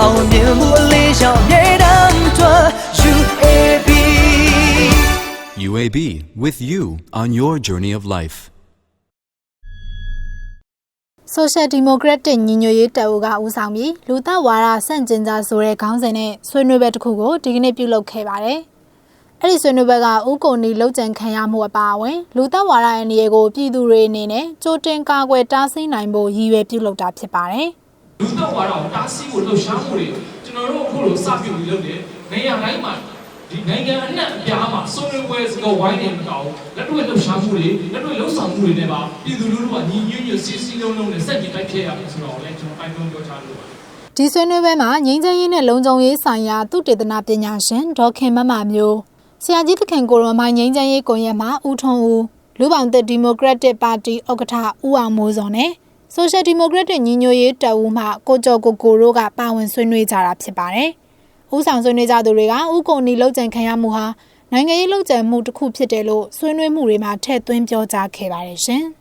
အောင်မြင်မှုအလေးရှောင်မြေတမ်းထွက် UAB UAB with you on your journey of life. Social Democratic ညီညွတ်ရေးတပ်ဦးကဦးဆောင်ပြီးလူသားဝါဒဆန့်ကျင်ကြဆိုတဲ့ခေါင်းစဉ်နဲ့ဆွေးနွေးပွဲတစ်ခုကိုဒီကနေ့ပြုလုပ်ခဲ့ပါတယ်။အဲ့ဒီဆွေးနွေးပွဲကဥက္ကုနီလောက်ကျန်ခံရမှုအပါအဝင်လူသားဝါဒအန္တရာယ်ကိုပြည်သူတွေအနေနဲ့ကြိုတင်ကာကွယ်တားဆီးနိုင်ဖို့ရည်ရွယ်ပြုလုပ်တာဖြစ်ပါတယ်။ လူသက်ဝါဒကိုတားဆီးဖို့လှုပ်ရှားမှုတွေကျွန်တော်တို့အခုလိုစပြုပြီးလုပ်တယ်နေရာတိုင်းမှာဒီနိုင်ငံအနှံ့အပြားမှာဆိုရဝဲစကဝိုင်းနေမကောင်းလက်တွေ့လှုပ်ရှားမှုတွေလက်တွေ့လှုပ်ဆောင်မှုတွေနဲ့ပါပြည်သူလူထုကညီညွတ်ညွတ်စီစီလုံးလုံးနဲ့စက်ကြင်တိုက်ဖြစ်ရမယ်ဆိုတော့လည်းကျွန်တော်တိုက်တွန်းပြောချလိုပါတယ်ဒီဆွေးနွေးပွဲမှာငြိမ်းချမ်းရေးနဲ့လုံခြုံရေးဆိုင်ရာသုတေသနပညာရှင်ဒေါက်ခင်မမမျိုးဆရာကြီးသခင်ကိုရောမိုင်းငြိမ်းချမ်းရေးကွန်ရက်မှဦးထွန်းဦးလူပောင်သက်ဒီမိုကရက်တစ်ပါတီဥက္ကဋ္ဌဦးအောင်မိုးစောနဲ့ ဆိုရှယ်ဒီမိုကရက်တစ်ညီညွတ်ရေးတပ်ဦးမှကိုကျော်ကိုကိုတို့ကပါဝင်ဆွေးနွေးကြတာဖြစ်ပါတယ်။ဦးဆောင်ဆွေးနွေးကြသူတွေကဥကုန်နီလောက်ကျန်ခံရမှုဟာနိုင်ငံရေးလောက်ကျန်မှုတစ်ခုဖြစ်တယ်လို့ဆွေးနွေးမှုတွေမှာထည့်သွင်းပြောကြားခဲ့ပါတယ်ရှင်။